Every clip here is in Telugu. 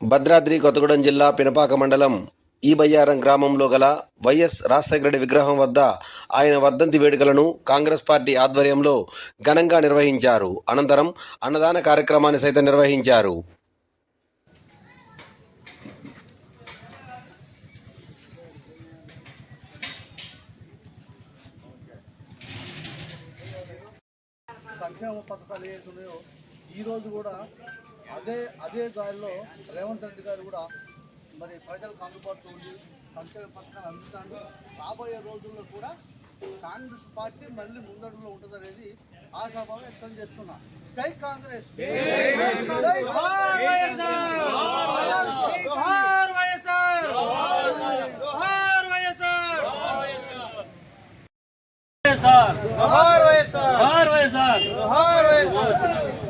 భద్రాద్రి కొత్తగూడెం జిల్లా పినపాక మండలం ఈబయ్యారం గ్రామంలో గల వైఎస్ రాజశేఖర రెడ్డి విగ్రహం వద్ద ఆయన వర్ధంతి వేడుకలను కాంగ్రెస్ పార్టీ ఆధ్వర్యంలో ఘనంగా నిర్వహించారు. అనంతరం అన్నదాన కార్యక్రమాన్ని సైతం నిర్వహించారు. సంక్షేమ పథకాలు ఉన్నాయో కూడా అదే అదే దారిలో రేవంత్ రెడ్డి గారు కూడా మరి ప్రజలకు అందుబాటులో ఉండి సంక్షేమ పథకాలు అందిస్తాడు రాబోయే రోజుల్లో కూడా కాంగ్రెస్ పార్టీ మళ్ళీ ముందడుగులో ఉంటుంది అనేది ఆశాభావం వ్యక్తం చేస్తున్నా. జై కాంగ్రెస్. జోహార్ వైఎస్ఆర్. వైఎస్ఆర్. వైఎస్ఆర్.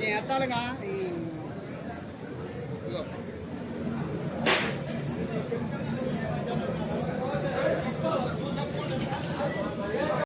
ఏ ఎత్తాలుగా